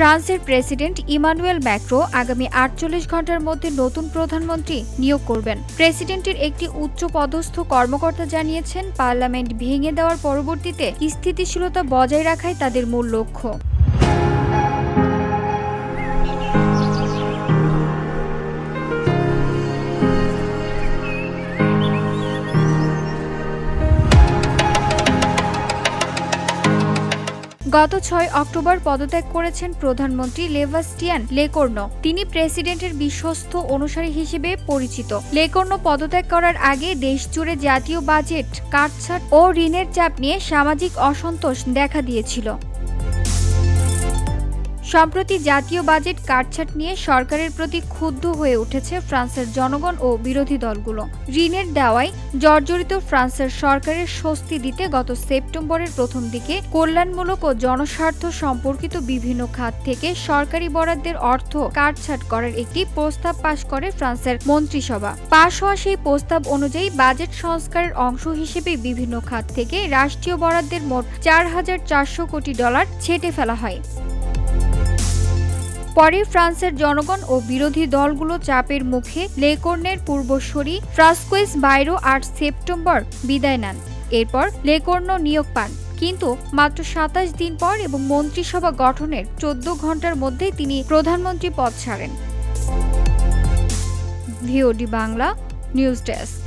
ফ্রান্সের president Emmanuel Macron আগামী আটচল্লিশ ঘণ্টার মধ্যে নতুন প্রধানমন্ত্রী নিয়োগ করবেন। প্রেসিডেন্টের একটি উচ্চ পদস্থ কর্মকর্তা জানিয়েছেন, পার্লামেন্ট ভেঙে দেওয়ার পরবর্তীতে স্থিতিশীলতা বজায় রাখাই তাদের মূল লক্ষ্য। গত ছয় অক্টোবর পদত্যাগ করেছেন প্রধানমন্ত্রী লেভাস্টিয়ান লেকর্ণ তিনি প্রেসিডেন্টের বিশ্বস্ত অনুসারী হিসেবে পরিচিত। লেকর্ণ পদত্যাগ করার আগে দেশজুড়ে জাতীয় বাজেট কাটছাট ও ঋণের চাপ নিয়ে সামাজিক অসন্তোষ দেখা দিয়েছিল। সম্প্রতি জাতীয় বাজেট কাটছাট নিয়ে সরকারের প্রতি ক্ষুব্ধ হয়ে উঠেছে ফ্রান্সের জনগণ ও বিরোধী দলগুলো। ঋণের দেওয়ায় জর্জরিত ফ্রান্সের সরকারের স্বস্তি দিতে গত সেপ্টেম্বরের প্রথম দিকে কল্যাণমূলক ও জনস্বার্থ সম্পর্কিত বিভিন্ন খাত থেকে সরকারি বরাদ্দের অর্থ কাটছাট করার একটি প্রস্তাব পাশ করে ফ্রান্সের মন্ত্রিসভা। পাশ হওয়া সেই প্রস্তাব অনুযায়ী বাজেট সংস্কারের অংশ হিসেবে বিভিন্ন খাত থেকে রাষ্ট্রীয় বরাদ্দের মোট চার হাজার চারশো কোটি ডলার ছেটে ফেলা হয়। পরে ফ্রান্সের জনগণ ও বিরোধী দলগুলো চাপের মুখে লেকর্নের পূর্বসরী ফ্রাস্কোয়েস বাইরো আট সেপ্টেম্বর বিদায় নেন। এরপর লেকর্ন নিয়োগ পান। কিন্তু মাত্র সাতাশ দিন পর এবং মন্ত্রিসভা গঠনের চোদ্দ ঘণ্টার মধ্যেই তিনি প্রধানমন্ত্রী পদ ছাড়েন। VOD Bangla, news desk.